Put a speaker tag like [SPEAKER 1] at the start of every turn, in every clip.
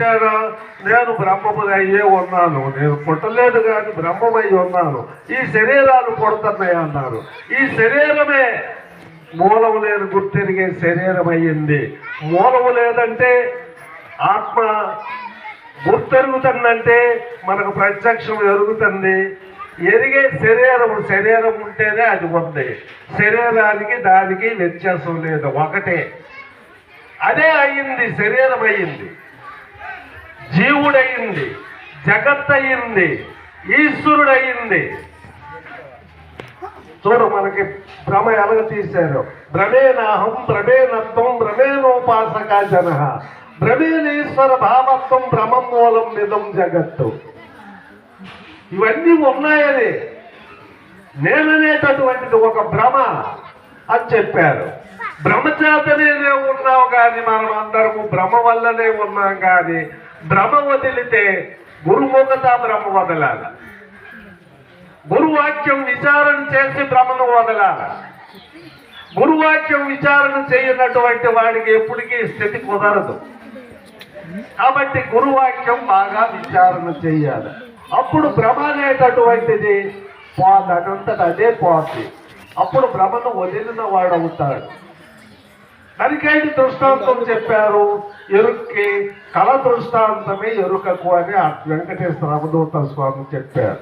[SPEAKER 1] నేను బ్రహ్మము అయ్యే ఉన్నాను. నేను పుట్టలేదు కానీ బ్రహ్మమై ఉన్నాను. ఈ శరీరాలు పుడుతున్నాయి అన్నారు. ఈ శరీరమే మూలము లేని గుర్తిరిగే శరీరం అయ్యింది మూలము లేదంటే ఆత్మ గుర్తెరుగుతుందంటే మనకు ప్రత్యక్షం ఎరుగుతుంది. ఎరిగే శరీరం శరీరం ఉంటేనే అది ఉంది. శరీరానికి దానికి వ్యత్యాసం లేదు. ఒకటే. అదే అయ్యింది శరీరం అయ్యింది జీవుడయింది జగత్ అయింది ఈశ్వరుడయింది. చూడు మనకి భ్రమ ఎలాగ తీశారు. భ్రమేనాహం భ్రమేనత్వం భ్రమేనోపాసక జన భ్రమేనేశ్వర భావత్వం భ్రమ మూలం నిధం జగత్తు. ఇవన్నీ ఉన్నాయని నేననేటటువంటిది ఒక భ్రమ అని చెప్పారు. భ్రమచేతనే ఉన్నావు కానీ మనం అందరము భ్రమ వల్లనే ఉన్నాం కానీ బ్రహ్మ వదిలితే గురుముఖత భ్రమ వదలాల గురువాక్యం విచారణ చేసి భ్రమను వదలాల గురువాక్యం విచారణ చేయనటువంటి వాడికి ఎప్పటికీ స్థితి కుదరదు కాబట్టి గురువాక్యం బాగా విచారణ చేయాలి అప్పుడు భ్రమ అనేటటువంటిది పోదనంతట అదే పోతుంది అప్పుడు భ్రమను వదిలిన వాడు అవుతాడు దృష్టాంతం చెప్పారు. ఎరుక్కి కళ దృష్టాంతమే ఎరుకకు అని ఆ వెంకటేశ్వర అవధూత స్వామి చెప్పారు.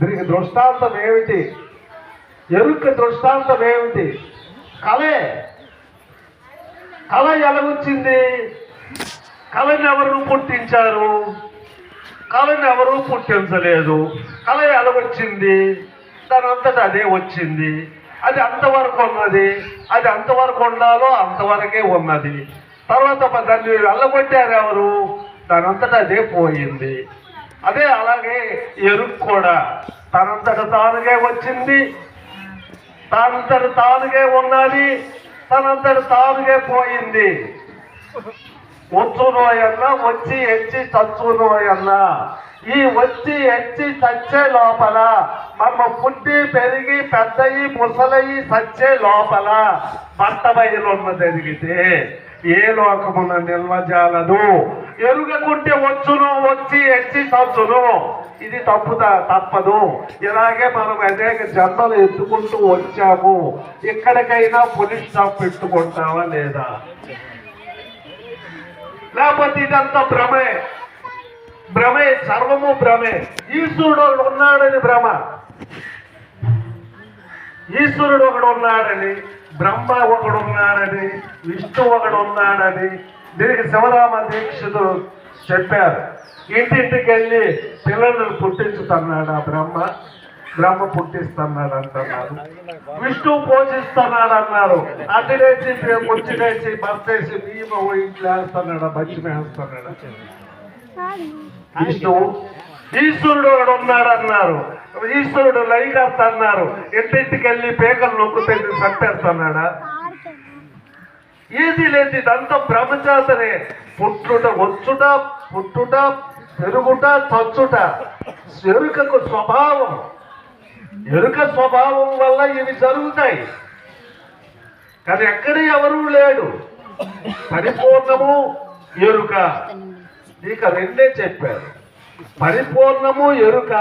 [SPEAKER 1] దీనికి దృష్టాంతం ఏమిటి? ఎరుక దృష్టాంతం ఏమిటి? కళే. కళ ఎలాగొచ్చింది కళని ఎవరు పుట్టించారు? కళని ఎవరు పుట్టించలేదు? కళ ఎలాగొచ్చింది దాని అంతటా అదే వచ్చింది. అది అంతవరకు ఉన్నది. అది అంతవరకు ఉండాలో అంతవరకే ఉన్నది. తర్వాత దాన్ని వెళ్ళగొట్టారు ఎవరు? దానంతటా అదే పోయింది. అదే అలాగే ఎరుకు కూడా. తనంతట తానుగే వచ్చింది. తనంతట తానుగే ఉన్నది. తనంతట తానుగే పోయింది. వచ్చునోయన్నా వచ్చి ఎచ్చి చచ్చునోయన్నా ఈ వచ్చి ఎచ్చి చచ్చే లోపల మనం పుట్టి పెరిగి పెద్దయి ముసలయి సచ్చే లోపల భర్త బయలున్న జరిగితే ఏ లోకమున నిల్వజాలదు? ఎరుగకుంటే వచ్చును వచ్చి ఎచ్చి చచ్చును. ఇది తప్పుదా తప్పదు. ఇలాగే మనం అనేక జన్మలు ఎత్తుకుంటూ వచ్చాము. ఎక్కడికైనా పోలీస్ స్టాప్ పెట్టుకుంటావా లేదా? లేకపోతే ఇదంతా భ్రమే. భ్రమే సర్వము భ్రమే. ఈశ్వరుడు ఉన్నాడని భ్రమ. ఈశ్వరుడు ఒకడు ఉన్నాడని బ్రహ్మ ఒకడు ఉన్నాడని విష్ణు ఒకడు ఉన్నాడని దీనికి శివరామ దీక్షితుడు చెప్పారు. ఇంటింటికి వెళ్ళి పిల్లలను పుట్టించుతున్నాడు ఆ బ్రహ్మ? బ్రహ్మ పుట్టిస్తున్నాడు అంటున్నారు. విష్ణువు పోషిస్తున్నాడు అన్నారు. అడ్డలేసి ముచ్చిలేసి బస్సేసి బియ్యం ఇంట్లో వేస్తున్నాడు బచ్చి వేస్తున్నాడు విష్ణువు ఈశ్వరుడు ఉన్నాడు అన్నారు ఈశ్వరుడు లైగర్త అన్నారు ఇంటింటికి వెళ్ళి పేకలు నొక్కుతే చంపేస్తున్నాడా? ఏది లేదు ఇదంతా బ్రహ్మచాతనే. పుట్టుట వచ్చుట పుట్టుట పెరుగుట చచ్చుట. ఎరుకకు స్వభావం. ఎరుక స్వభావం వల్ల ఇవి జరుగుతాయి. కానీ ఎక్కడ ఎవరూ లేడు. పరిపూర్ణము ఎరుక. ఇక రెండే చెప్పారు. పరిపూర్ణము ఎరుక.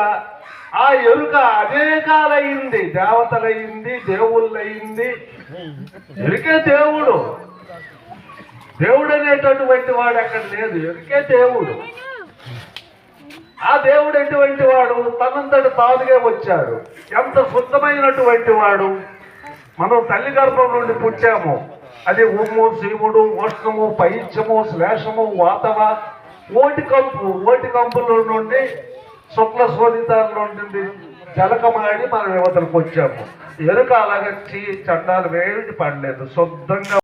[SPEAKER 1] ఆ ఎరుక అనేకాలయ్యింది దేవతలయ్యింది దేవుళ్ళయింది ఎరుకే దేవుడు. దేవుడు అనేటటువంటి వాడు అక్కడ లేదు. ఎరుకే దేవుడు. ఆ దేవుడు ఎటువంటి వాడు? తనంతటి తానుగా వచ్చాడు. ఎంత శుద్ధమైనటువంటి వాడు. మనం తల్లి గర్భం నుండి పుట్టాము. అది ఉమ్ము శివుడు ఉష్ణము పైత్యము శ్లేషము వాతవ ఓటి కంపు ఓటి కంపులో నుండి శుక్ల శోధితాల్లో నుండి జలకమాడి మనం యువతలకు వచ్చాము. ఎరుక అలాగే చీ చండాలు వేడి పడలేదు. శుద్ధంగా